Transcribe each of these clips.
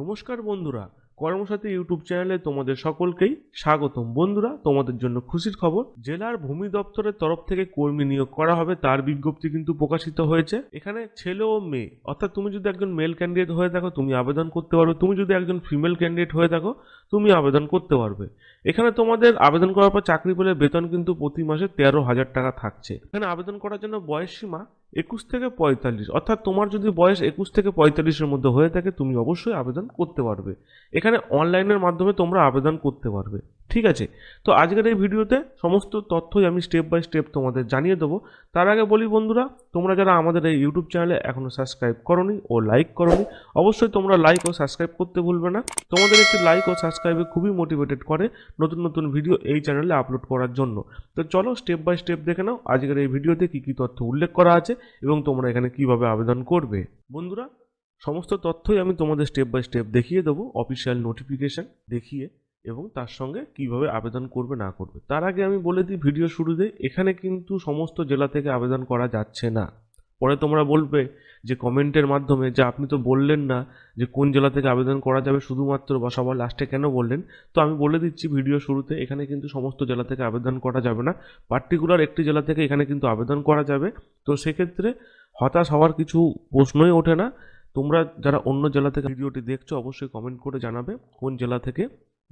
নমস্কার বন্ধুরা, কর্মসাথী ইউটিউব চ্যানেলে তোমাদের সকলকেই স্বাগতম। বন্ধুরা, তোমাদের জন্য খুশির খবর, জেলার ভূমি দপ্তরের তরফ থেকে কর্মী নিয়োগ করা হবে, তার বিজ্ঞপ্তি কিন্তু প্রকাশিত হয়েছে। এখানে ছেলে ও মেয়ে, অর্থাৎ তুমি যদি একজন মেল ক্যান্ডিডেট হয়ে থাকো, তুমি আবেদন করতে পারবে। তুমি যদি একজন ফিমেল ক্যান্ডিডেট হয়ে থাকো, তুমি আবেদন করতে পারবে। এখানে তোমাদের আবেদন করার পর চাকরি পেলে বেতন কিন্তু প্রতি মাসে তেরো হাজার টাকা থাকছে। এখানে আবেদন করার জন্য বয়স সীমা একুশ থেকে পঁয়তাল্লিশ। অর্থাৎ তোমার যদি বয়স একুশ থেকে পঁয়তাল্লিশের মধ্যে হয়ে থাকে, তুমি অবশ্যই আবেদন করতে পারবে। এখানে অনলাইনের মাধ্যমে তোমরা আবেদন করতে পারবে। ঠিক আছে? তো আজকের এই ভিডিওতে সমস্ত তথ্যই আমি স্টেপ বাই স্টেপ তোমাদের জানিয়ে দেবো। তার আগে বলি বন্ধুরা, তোমরা যারা আমাদের এই ইউটিউব চ্যানেলে এখনও সাবস্ক্রাইব করনি ও লাইক করনি, অবশ্যই তোমরা লাইক ও সাবস্ক্রাইব করতে ভুলবে না। তোমাদের একটি লাইক ও সাবস্ক্রাইবে খুবই মোটিভেটেড করে নতুন নতুন ভিডিও এই চ্যানেলে আপলোড করার জন্য। তো চলো স্টেপ বাই স্টেপ দেখে নাও আজকের এই ভিডিওতে কী কী তথ্য উল্লেখ করা আছে এবং তোমরা এখানে কীভাবে আবেদন করবে। বন্ধুরা, সমস্ত তথ্যই আমি তোমাদের স্টেপ বাই স্টেপ দেখিয়ে দেবো অফিসিয়াল নোটিফিকেশন দেখিয়ে। এবং তার সঙ্গে কীভাবে আবেদন করবে, না করবে। তার আগে আমি বলে দিই, ভিডিও শুরুতে, এখানে কিন্তু সমস্ত জেলা থেকে আবেদন করা যাচ্ছে না। পরে তোমরা বলবে যে কমেন্টের মাধ্যমে যে আপনি তো বললেন না যে কোন জেলা থেকে আবেদন করা যাবে, শুধুমাত্র বা সবার লাস্টে কেন বললেন? তো আমি বলে দিচ্ছি, ভিডিও শুরুতে, এখানে কিন্তু সমস্ত জেলা থেকে আবেদন করা যাবে না। পার্টিকুলার একটি জেলা থেকে এখানে কিন্তু আবেদন করা যাবে। তো সেক্ষেত্রে হতাশ হওয়ার কিছু প্রশ্নই ওঠে না। তোমরা যারা অন্য জেলা থেকে ভিডিওটি দেখছ, অবশ্যই কমেন্ট করে জানাবে কোন জেলা থেকে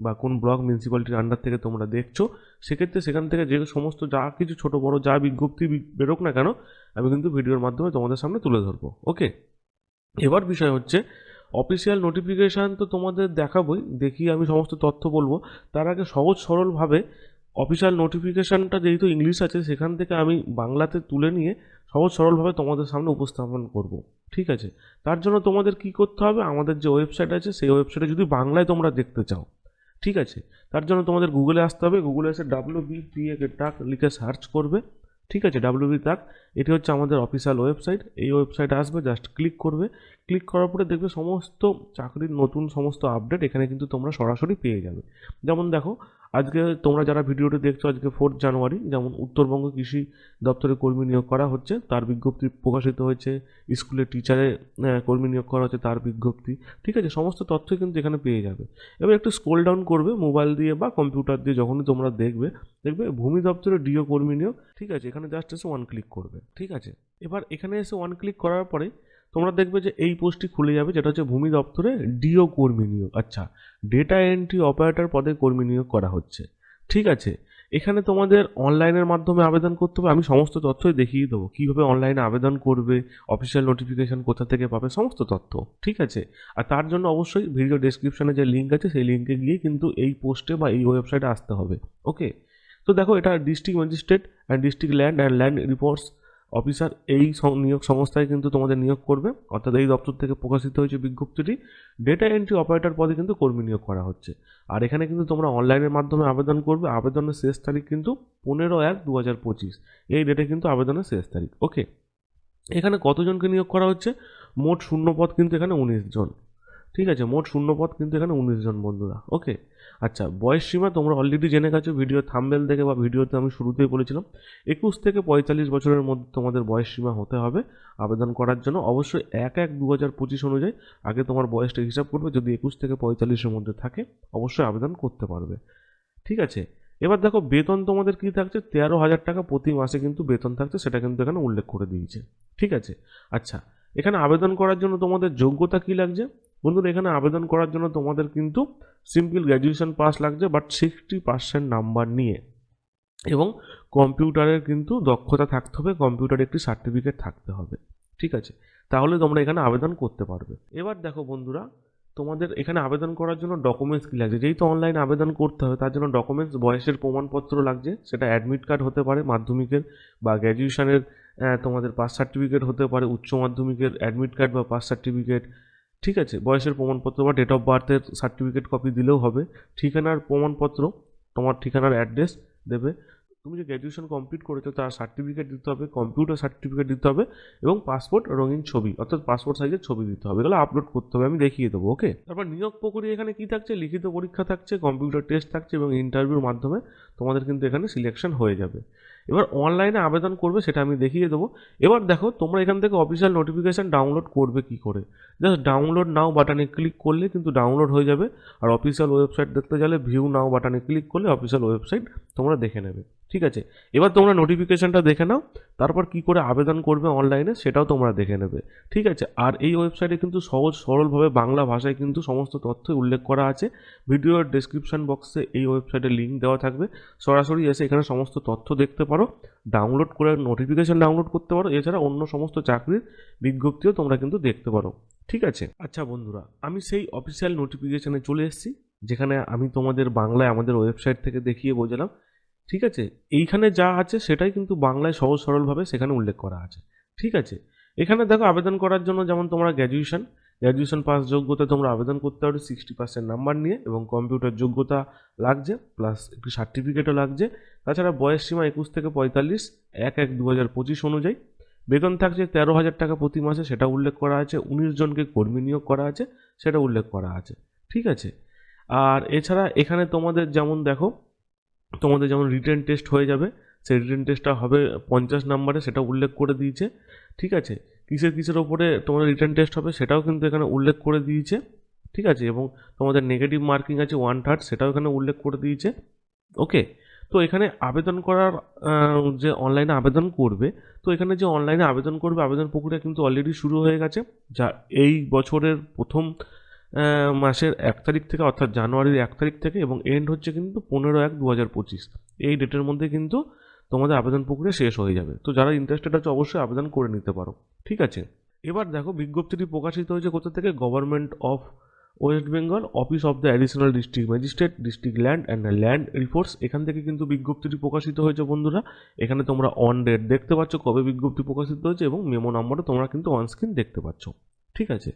বা কোন ব্লক মিউনিসিপ্যালিটির আন্ডার থেকে তোমরা দেখছ, সেক্ষেত্রে সেখান থেকে যে সমস্ত যা কিছু ছোট, বড় যা বিজ্ঞপ্তি বেরোক না কেন, আমি কিন্তু ভিডিওর মাধ্যমে তোমাদের সামনে তুলে ধরবো ওকে এবার বিষয় হচ্ছে অফিসিয়াল নোটিফিকেশান তো তোমাদের দেখাবই, দেখিয়ে আমি সমস্ত তথ্য বলব, তার আগে সহজ সরলভাবে অফিসিয়াল নোটিফিকেশানটা যেহেতু ইংলিশ আছে, সেখান থেকে আমি বাংলাতে তুলে নিয়ে সহজ সরলভাবে তোমাদের সামনে উপস্থাপন করব, ঠিক আছে? তার জন্য তোমাদের কি করতে হবে, আমাদের যে ওয়েবসাইট আছে, সেই ওয়েবসাইটে যদি বাংলায় তোমরা দেখতে চাও ঠিক আছে? তার জন্য তোমাদের গুগলে আসতে হবে। গুগলে এসে ডাব্লিউ বি পি এ টাক লিখে সার্চ করবে। ঠিক আছে? ডাব্লিউ বি টাক এটি হচ্ছে আমাদের অফিসিয়াল ওয়েবসাইট এই ওয়েবসাইট আসবে জাস্ট ক্লিক করবে। ক্লিক করার পরে দেখবে সমস্ত চাকরির নতুন সমস্ত আপডেট এখানে কিন্তু তোমরা সরাসরি পেয়ে যাবে। যেমন দেখো আজকে তোমরা যারা ভিডিওটি দেখছ আজকে ফোর্থ জানুয়ারি যেমন উত্তরবঙ্গ কৃষি দপ্তরে কর্মী নিয়োগ করা হচ্ছে, তার বিজ্ঞপ্তি প্রকাশিত হয়েছে, স্কুলের টিচারে কর্মী নিয়োগ করা হচ্ছে তার বিজ্ঞপ্তি, ঠিক আছে? সমস্ত তথ্যই কিন্তু এখানে পেয়ে যাবে। এবার একটু স্ক্রোল ডাউন করবে মোবাইল দিয়ে বা কম্পিউটার দিয়ে, যখনই তোমরা দেখবে দেখবে ভূমি দপ্তরে ডিও কর্মী নিয়োগ, ঠিক আছে? এখানে জাস্ট এসে ওয়ান ক্লিক করবে, ঠিক আছে? এবার এখানে এসে ওয়ান ক্লিক করার পরে তোমরা দেখবে যে এই পোস্টটি খুলে যাবে, যেটা হচ্ছে ভূমি দপ্তরে ডিও কর্মী নিয়োগ। আচ্ছা ডেটা এন্ট্রি অপারেটর পদে কর্মী নিয়োগ করা হচ্ছে। ঠিক আছে, এখানে তোমাদের অনলাইনের মাধ্যমে আবেদন করতে হবে। আমি সমস্ত তথ্যই দেখিয়ে দেবো। কীভাবে অনলাইনে আবেদন করবে অফিসিয়াল নোটিফিকেশান কোথা থেকে পাবে, সমস্ত তথ্য। ঠিক আছে, আর তার জন্য অবশ্যই ভিডিও ডেসক্রিপশনে যে লিঙ্ক আছে, সেই লিঙ্কে গিয়ে কিন্তু এই পোস্টে বা এই ওয়েবসাইটে আসতে হবে। ওকে তো দেখো, এটা district magistrate and district land and land reports officer এই নিয়োগ সংস্থায় কিন্তু তোমাদের নিয়োগ করবে। অর্থাৎ এই দপ্তর থেকে প্রকাশিত হয়েছে বিজ্ঞপ্তিটি। ডেটা এন্ট্রি অপারেটর পদে কিন্তু কর্মী নিয়োগ করা হচ্ছে। আর এখানে কিন্তু তোমরা অনলাইনের মাধ্যমে আবেদন করবে। আবেদনের শেষ তারিখ কিন্তু পনেরো এক দু হাজার পঁচিশ। এই ডেটে কিন্তু আবেদনের শেষ তারিখ। ওকে এখানে কতজনকে নিয়োগ করা হচ্ছে? মোট শূন্য পদ কিন্তু এখানে উনিশ জন। ঠিক আছে, মোট শূন্য পদ কিন্তু এখানে উনিশ জন বন্ধুরা ওকে আচ্ছা বয়স সীমা তোমরা অলরেডি জেনে গেছো ভিডিও থাম্বেল দেখে বা ভিডিওতে আমি শুরুতেই বলেছিলাম, একুশ থেকে পঁয়তাল্লিশ বছরের মধ্যে তোমাদের বয়স সীমা হতে হবে আবেদন করার জন্য, অবশ্যই এক এক দু হাজার পঁচিশ অনুযায়ী আগে তোমার বয়সটা হিসাব করবে, যদি একুশ থেকে পঁয়তাল্লিশের মধ্যে থাকে, অবশ্যই আবেদন করতে পারবে, ঠিক আছে? এবার দেখো, বেতন তোমাদের কি থাকছে? তেরো হাজার টাকা প্রতি মাসে কিন্তু বেতন থাকছে, সেটা কিন্তু এখানে উল্লেখ করে দিয়েছে, ঠিক আছে? আচ্ছা এখানে আবেদন করার জন্য তোমাদের যোগ্যতা কি লাগছে? বন্ধুরা, এখানে আবেদন করার জন্য তোমাদের কিন্তু সিম্পল গ্র্যাজুয়েশন পাস লাগছে বাট সিক্সটি পার্সেন্ট নাম্বার নিয়ে। এবং কম্পিউটারের কিন্তু দক্ষতা থাকতে হবে, কম্পিউটারে একটি সার্টিফিকেট থাকতে হবে, ঠিক আছে? তাহলে তোমরা এখানে আবেদন করতে পারবে। এবার দেখো বন্ধুরা, তোমাদের এখানে আবেদন করার জন্য ডকুমেন্টস কী লাগছে? যেহেতু অনলাইন আবেদন করতে হবে, তার জন্য ডকুমেন্টস বয়সের প্রমাণপত্র লাগছে, সেটা অ্যাডমিট কার্ড হতে পারে, মাধ্যমিকের বা গ্র্যাজুয়েশনের তোমাদের পাস সার্টিফিকেট হতে পারে, উচ্চ মাধ্যমিকের অ্যাডমিট কার্ড বা পাস সার্টিফিকেট ঠিক আছে, বয়সের প্রমাণপত্র বা ডেট অফ বার্থের সার্টিফিকেট কপি দিলেও হবে। ঠিকানার প্রমাণপত্র, তোমার ঠিকানার অ্যাড্রেস দেবে। তুমি যে গ্র্যাজুয়েশন কমপ্লিট করেছ, তার সার্টিফিকেট দিতে হবে কম্পিউটার সার্টিফিকেট দিতে হবে এবং পাসপোর্ট রঙিন ছবি, অর্থাৎ পাসপোর্ট সাইজের ছবি দিতে হবে। এগুলো আপলোড করতে হবে, আমি দেখিয়ে দেবো ওকে তারপর নিয়োগ প্রক্রিয়া এখানে কী থাকছে? লিখিত পরীক্ষা থাকছে কম্পিউটার টেস্ট থাকছে এবং ইন্টারভিউর মাধ্যমে তোমাদের কিন্তু এখানে সিলেকশন হয়ে যাবে। এবার অনলাইনে আবেদন করবে সেটা আমি দেখিয়ে দেবো। এবার দেখো তোমরা এখান থেকে অফিসিয়াল নোটিফিকেশান ডাউনলোড করবে কি করে? জাস্ট ডাউনলোড নাও বাটনে ক্লিক করলে কিন্তু ডাউনলোড হয়ে যাবে। আর অফিসিয়াল ওয়েবসাইট দেখতে গেলে ভিউ নাও বাটনে ক্লিক করলে অফিসিয়াল ওয়েবসাইট তোমরা দেখে নেবে। ঠিক আছে? এবার তোমরা নোটিফিকেশানটা দেখে নাও, তারপর কি করে আবেদন করবে অনলাইনে সেটাও তোমরা দেখে নেবে। ঠিক আছে? আর এই ওয়েবসাইটে কিন্তু সহজ সরলভাবে বাংলা ভাষায় কিন্তু সমস্ত তথ্য উল্লেখ করা আছে। ভিডিওর ডেসক্রিপশন বক্সে এই ওয়েবসাইটের লিঙ্ক দেওয়া থাকবে। সরাসরি এসে এখানে সমস্ত তথ্য দেখতে পারো ডাউনলোড করে নোটিফিকেশান ডাউনলোড করতে পারো। এছাড়া অন্য সমস্ত চাকরির বিজ্ঞপ্তিও তোমরা কিন্তু দেখতে পারো। ঠিক আছে? আচ্ছা বন্ধুরা, আমি সেই অফিসিয়াল নোটিফিকেশানে চলে এসেছি, যেখানে আমি তোমাদের বাংলায় আমাদের ওয়েবসাইট থেকে দেখিয়ে বোঝালাম। ঠিক আছে? এইখানে যা আছে সেটাই কিন্তু বাংলায় সহজ সরলভাবে সেখানে উল্লেখ করা আছে। ঠিক আছে? এখানে দেখো আবেদন করার জন্য যেমন তোমরা গ্র্যাজুয়েশন গ্র্যাজুয়েশন পাস যোগ্যতা তোমরা আবেদন করতে পারো সিক্সটি পার্সেন্ট নাম্বার নিয়ে এবং কম্পিউটার যোগ্যতা লাগছে প্লাস একটি সার্টিফিকেটও লাগছে। তাছাড়া বয়স সীমা একুশ থেকে পঁয়তাল্লিশ, এক এক দু হাজার পঁচিশ অনুযায়ী। বেতন থাকছে তেরো হাজার টাকা প্রতি মাসে, সেটা উল্লেখ করা আছে। উনিশ জনকে কর্মী নিয়োগ করা আছে, সেটা উল্লেখ করা আছে। ঠিক আছে? আর এছাড়া এখানে তোমাদের যেমন দেখো তোমাদের যেমন রিটেন টেস্ট হয়ে যাবে, সেই রিটেন টেস্টটা হবে পঞ্চাশ নাম্বারে সেটা উল্লেখ করে দিয়েছে। ঠিক আছে? কিসের কিসের ওপরে তোমাদের রিটার্ন টেস্ট হবে সেটাও কিন্তু এখানে উল্লেখ করে দিয়েছে। ঠিক আছে? এবং তোমাদের নেগেটিভ মার্কিং আছে ওয়ান থার্ড সেটাও এখানে উল্লেখ করে দিয়েছে। ওকে তো এখানে আবেদন করার যে অনলাইনে আবেদন করবে, তো এখানে যে অনলাইনে আবেদন করবে, আবেদন প্রক্রিয়া কিন্তু অলরেডি শুরু হয়ে গেছে। যা এই বছরের প্রথম মাসের এক তারিখ থেকে অর্থাৎ জানুয়ারির এক তারিখ থেকে এবং এন্ড হচ্ছে কিন্তু পনেরো এক দু হাজার পঁচিশ। এই ডেটের মধ্যে কিন্তু তোমাদের আবেদন প্রক্রিয়া শেষ হয়ে যাবে। তো যারা ইন্টারেস্টেড আছে অবশ্যই আবেদন করে নিতে পারো। ঠিক আছে? এবার দেখো বিজ্ঞপ্তিটি প্রকাশিত হয়েছে কোথা থেকে? Government of West Bengal office of the additional district magistrate district land and land reports এখান থেকে কিন্তু বিজ্ঞপ্তিটি প্রকাশিত হয়েছে বন্ধুরা। এখানে তোমরা অন ডেট দেখতে পাচ্ছ কবে বিজ্ঞপ্তি প্রকাশিত হয়েছে এবং মেমো নাম্বারও তোমরা কিন্তু অন স্ক্রিন দেখতে পাচ্ছ। ঠিক আছে?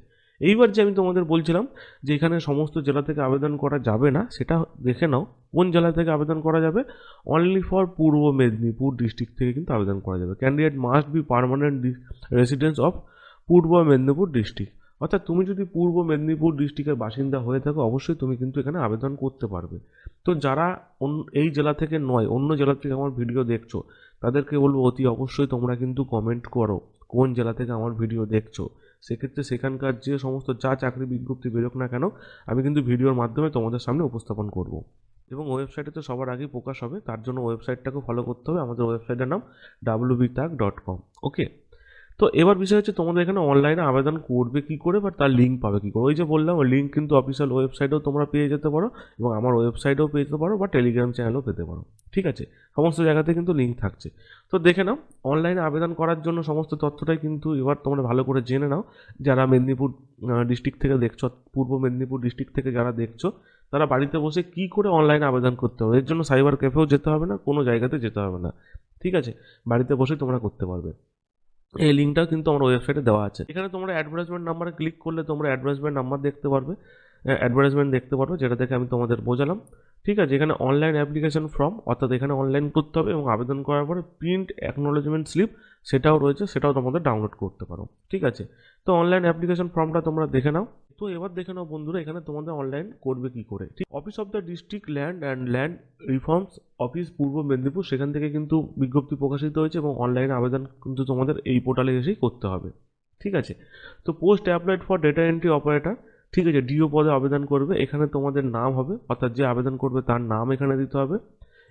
এইবার যে আমি তোমাদের বলছিলাম যে এখানে সমস্ত জেলা থেকে আবেদন করা যাবে না, সেটা দেখে নাও, কোন জেলা থেকে আবেদন করা যাবে? Only for Purba Medinipur district থেকে কিন্তু আবেদন করা যাবে। Candidate must be permanent residence of Purba Medinipur district অর্থাৎ তুমি যদি পূর্ব মেদিনীপুর ডিস্ট্রিক্টের বাসিন্দা হয়ে থাকো, অবশ্যই তুমি কিন্তু এখানে আবেদন করতে পারবে। তো যারা এই জেলা থেকে নয়, অন্য জেলা থেকে আমার ভিডিও দেখছ, তাদেরকে বলব অতি অবশ্যই তোমরা কিন্তু কমেন্ট করো, কোন জেলা থেকে আমার ভিডিও দেখছ। সেক্ষেত্রে সেখানকার যে সমস্ত যা চাকরি বিজ্ঞপ্তি বেরোক না কেন, আমি কিন্তু ভিডিওর মাধ্যমে তোমাদের সামনে উপস্থাপন করব। এবং ওয়েবসাইটে তো সবার আগেই প্রকাশ হবে, তার জন্য ওয়েবসাইটটাকে ফলো করতে হবে। আমাদের ওয়েবসাইটের নাম ডাব্লু বিতাক ডট কম ওকে তো এবার বিষয় হচ্ছে তোমাদের এখানে অনলাইনে আবেদন করবে কি করে বা তার লিঙ্ক পাবে কি করে? ওই যে বললাম, ওই লিঙ্ক কিন্তু অফিসিয়াল ওয়েবসাইটেও তোমরা পেয়ে যেতে পারো, এবং আমার ওয়েবসাইটেও পেয়ে যেতে পারো, বা টেলিগ্রাম চ্যানেলও পেতে পারো। ঠিক আছে? সমস্ত জায়গাতে কিন্তু লিঙ্ক থাকছে। তো দেখে নাও অনলাইনে আবেদন করার জন্য সমস্ত তথ্যটাই কিন্তু এবার তোমরা ভালো করে জেনে নাও। যারা মেদিনীপুর ডিস্ট্রিক্ট থেকে দেখছ, পূর্ব মেদিনীপুর ডিস্ট্রিক্ট থেকে যারা দেখছ, তারা বাড়িতে বসে কি করে অনলাইনে আবেদন করতে হবে? এর জন্য সাইবার ক্যাফেও যেতে হবে না, কোনো জায়গাতে যেতে হবে না। ঠিক আছে? বাড়িতে বসে তোমরা করতে পারবে। এই লিঙ্কটাও কিন্তু আমার ওয়েবসাইটে দেওয়া আছে। এখানে তোমরা অ্যাডভার্টাইজমেন্ট নাম্বারে ক্লিক করলে তোমরা অ্যাডভার্টাইজমেন্ট নাম্বার দেখতে পারবে। অ্যাডভার্টাইজমেন্ট দেখতে পারবে যেটা দেখে আমি তোমাদের বোঝালাম। ঠিক আছে, এখানে অনলাইন অ্যাপ্লিকেশন ফর্ম অর্থাৎ এখানে অনলাইন করতে হবে এবং আবেদন করার পরে প্রিন্ট অ্যাকনোলেজমেন্ট স্লিপ সেটাও রয়েছে, সেটাও তোমাদের ডাউনলোড করতে পারো। ঠিক আছে, তো অনলাইন অ্যাপ্লিকেশন ফর্মটা তোমরা দেখে নাও। তো এবার দেখে নাও বন্ধুরা, এখানে তোমাদের অনলাইন করবে কি করে? ঠিক office of the district land and land reforms office Purba Medinipur, সেখান থেকে কিন্তু বিজ্ঞপ্তি প্রকাশিত হয়েছে এবং অনলাইন আবেদন কিন্তু তোমাদের এই পোর্টালে এসেই করতে হবে। ঠিক আছে, তো post applied for data entry operator ঠিক আছে ডিও পদে আবেদন করবে, এখানে তোমাদের নাম হবে, অর্থাৎ যে আবেদন করবে তার নাম এখানে দিতে হবে।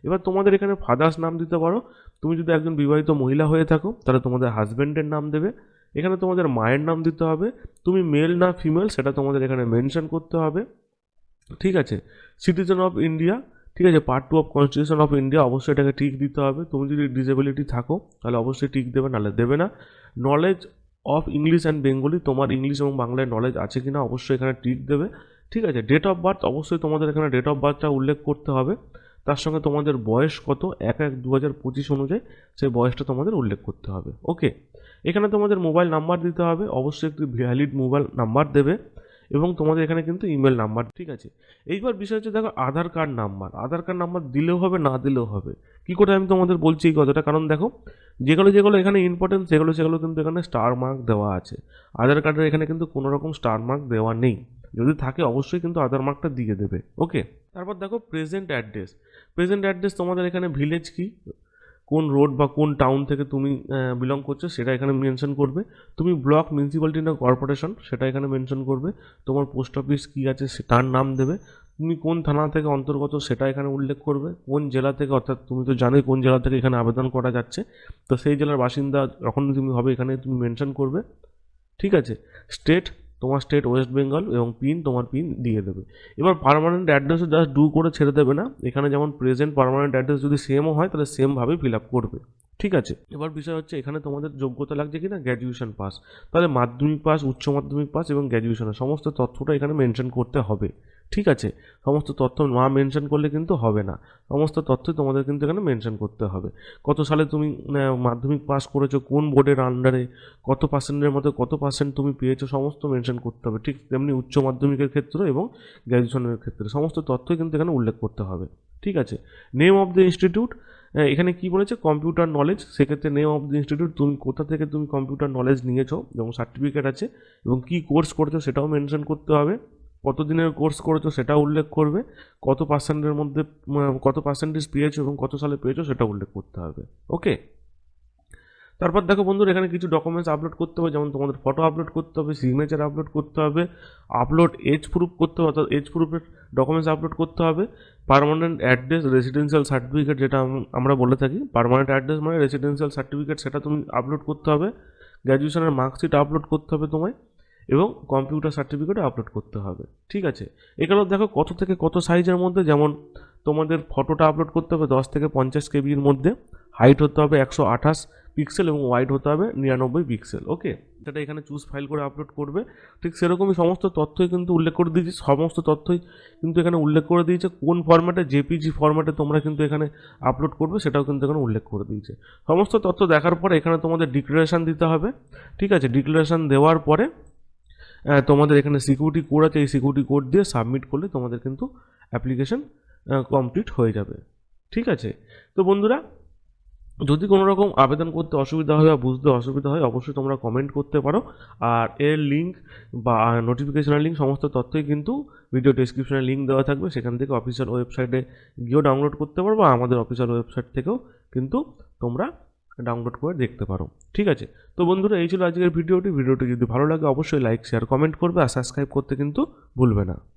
এবার তোমাদের এখানে ফাদার্স নাম দিতে পারো। তুমি যদি একজন বিবাহিত মহিলা হয়ে থাকো, তাহলে তোমাদের হাজব্যান্ডের নাম দেবে। এখানে তোমাদের মায়ের নাম দিতে হবে। তুমি মেল না ফিমেল সেটা তোমাদের এখানে মেনশন করতে হবে। ঠিক আছে সিটিজেন অফ ইন্ডিয়া ঠিক আছে part two of constitution of India অবশ্যই এটাকে টিক দিতে হবে। তুমি যদি ডিসেবিলিটি থাকো, তাহলে অবশ্যই টিক দেবে, নাহলে দেবে না। Knowledge of English and Bengali তোমার ইংলিশ এবং বাংলায় নলেজ আছে কি না অবশ্যই এখানে টিক দেবে। ঠিক আছে? ডেট অফ বার্থ অবশ্যই তোমাদের এখানে ডেট অফ বার্থটা উল্লেখ করতে হবে। তার সঙ্গে তোমাদের বয়স কত? এক এক দু হাজার পঁচিশ অনুযায়ী সেই বয়সটা তোমাদের উল্লেখ করতে হবে। ওকে এখানে তোমাদের মোবাইল নাম্বার দিতে হবে। অবশ্যই একটি ভ্যালিড মোবাইল নাম্বার দেবে। এবং তোমাদের এখানে কিন্তু ইমেল নাম্বার ঠিক আছে? এইবার বিষয় হচ্ছে দেখো Aadhaar card number Aadhaar card number দিলেও হবে, না দিলেও হবে। কী করে আমি তোমাদের বলছি এই কথাটা? কারণ দেখো, যেগুলো যেগুলো এখানে ইম্পর্টেন্ট সেগুলো সেগুলো কিন্তু এখানে স্টার মার্ক দেওয়া আছে। আধার কার্ডের এখানে কিন্তু কোনো রকম স্টার মার্ক দেওয়া নেই। যদি থাকে অবশ্যই কিন্তু আধার মার্কটা দিয়ে দেবে ওকে তারপর দেখো প্রেজেন্ট অ্যাড্রেস প্রেজেন্ট অ্যাড্রেস তোমাদের এখানে ভিলেজ কি? কোন রোড বা কোন টাউন থেকে তুমি বিলং করছ সেটা এখানে মেনশন করবে। তুমি ব্লক মিউনিসিপ্যালিটি না কর্পোরেশন সেটা এখানে মেনশন করবে। তোমার পোস্ট অফিস কী আছে তার নাম দেবে। তুমি কোন থানা থেকে অন্তর্গত সেটা এখানে উল্লেখ করবে। কোন জেলা থেকে, অর্থাৎ তুমি তো জানোই কোন জেলা থেকে এখানে আবেদন করা যাচ্ছে। তো সেই জেলার বাসিন্দা যখন তুমি হবে এখানে তুমি মেনশন করবে। ঠিক আছে? স্টেট তোমার স্টেট ওয়েস্ট বেঙ্গল এবং পিন তোমার পিন দিয়ে দেবে। এবার পারমানেন্ট অ্যাড্রেসও জাস্ট ডু করে ছেড়ে দেবে না। এখানে যেমন প্রেজেন্ট পারমানেন্ট অ্যাড্রেস যদি সেমও হয়, তাহলে সেমভাবেই ফিল আপ করবে। ঠিক আছে? এবার বিষয় হচ্ছে, এখানে তোমাদের যোগ্যতা লাগছে কি না গ্র্যাজুয়েশন পাস তাহলে মাধ্যমিক পাস উচ্চ মাধ্যমিক পাস এবং গ্র্যাজুয়েশনের সমস্ত তথ্যটা এখানে মেনশন করতে হবে। ঠিক আছে, সমস্ত তথ্য না মেনশন করলে কিন্তু হবে না। সমস্ত তথ্যই তোমাদের কিন্তু এখানে মেনশন করতে হবে। কত সালে তুমি মাধ্যমিক পাস করেছ, কোন বোর্ডের আন্ডারে কত পার্সেন্টের মধ্যে কত পার্সেন্ট তুমি পেয়েছ, সমস্ত মেনশন করতে হবে। ঠিক তেমনি উচ্চ মাধ্যমিকের ক্ষেত্রে এবং গ্র্যাজুয়েশনের ক্ষেত্রে। সমস্ত তথ্যই কিন্তু এখানে উল্লেখ করতে হবে। ঠিক আছে নেম অফ দ্য ইনস্টিটিউট এখানে কি বলেছে? কম্পিউটার নলেজ সেক্ষেত্রে নেম অফ দ্য ইনস্টিটিউট তুমি কোথা থেকে তুমি কম্পিউটার নলেজ নিয়েছো এবং সার্টিফিকেট আছে, এবং কী কোর্স করেছ, সেটাও মেনশন করতে হবে। কত দিনের কোর্স করেছ সেটা উল্লেখ করবে, কত পার্সেন্টের মধ্যে কত পার্সেন্টেজ পেয়েছ এবং কত সালে পেয়েছ সেটা উল্লেখ করতে হবে, ওকে? তারপর দেখো বন্ধুরা, এখানে কিছু ডকুমেন্টস আপলোড করতে হবে, যেমন তোমাদের ফটো আপলোড করতে হবে সিগনেচার আপলোড করতে হবে আপলোড এজ প্রুফ করতে হবে, অর্থাৎ এজ প্রুফের ডকুমেন্টস আপলোড করতে হবে পারমানেন্ট অ্যাড্রেস রেসিডেন্সিয়াল সার্টিফিকেট যেটা আমরা বলে থাকি পারমানেন্ট অ্যাড্রেস মানে রেসিডেন্সিয়াল সার্টিফিকেট সেটা তুমি আপলোড করতে হবে গ্র্যাজুয়েশনের মার্কশিট আপলোড করতে হবে তোমায় এবং কম্পিউটার সার্টিফিকেট আপলোড করতে হবে। ঠিক আছে? এখানেও দেখো কত থেকে কত সাইজের মধ্যে, যেমন তোমাদের ফটোটা আপলোড করতে হবে দশ থেকে পঞ্চাশ কেবির মধ্যে হাইট হতে হবে একশো আঠাশ পিক্সেল এবং ওয়াইড হতে হবে নিরানব্বই পিক্সেল ওকে সেটা এখানে চুজ ফাইল করে আপলোড করবে। ঠিক সেরকমই সমস্ত তথ্যই কিন্তু উল্লেখ করে দিয়েছি। সমস্ত তথ্যই কিন্তু এখানে উল্লেখ করে দিয়েছে। কোন ফরম্যাটে জেপিজি ফরম্যাটে তোমরা কিন্তু এখানে আপলোড করবে সেটাও কিন্তু এখানে উল্লেখ করে দিয়েছে। সমস্ত তথ্য দেখার পরে এখানে তোমাদের ডিক্লারেশান দিতে হবে। ঠিক আছে? ডিক্লারেশান দেওয়ার পরে তোমাদের এখানে সিকিউরিটি কোড আছে, এই সিকিউরিটি কোড দিয়ে সাবমিট করলে তোমাদের কিন্তু অ্যাপ্লিকেশন কমপ্লিট হয়ে যাবে। ঠিক আছে? তো বন্ধুরা, যদি কোনো রকম আবেদন করতে অসুবিধা হয় বা বুঝতে অসুবিধা হয়, অবশ্যই তোমরা কমেন্ট করতে পারো। আর এর লিঙ্ক বা নোটিফিকেশনের লিঙ্ক সমস্ত তথ্যই কিন্তু ভিডিও ডেসক্রিপশনে লিঙ্ক দেওয়া থাকবে। সেখান থেকে অফিসিয়াল ওয়েবসাইটে গিয়েও ডাউনলোড করতে পারব আর আমাদের অফিসিয়াল ওয়েবসাইট থেকেও কিন্তু তোমরা ডাউনলোড করে দেখতে পারো। ঠিক আছে? তো বন্ধুরা, এই ছিল আজকের ভিডিওটি। ভিডিওটি যদি ভালো লাগে, অবশ্যই লাইক শেয়ার কমেন্ট করবে। আর সাবস্ক্রাইব করতে কিন্তু ভুলবে না।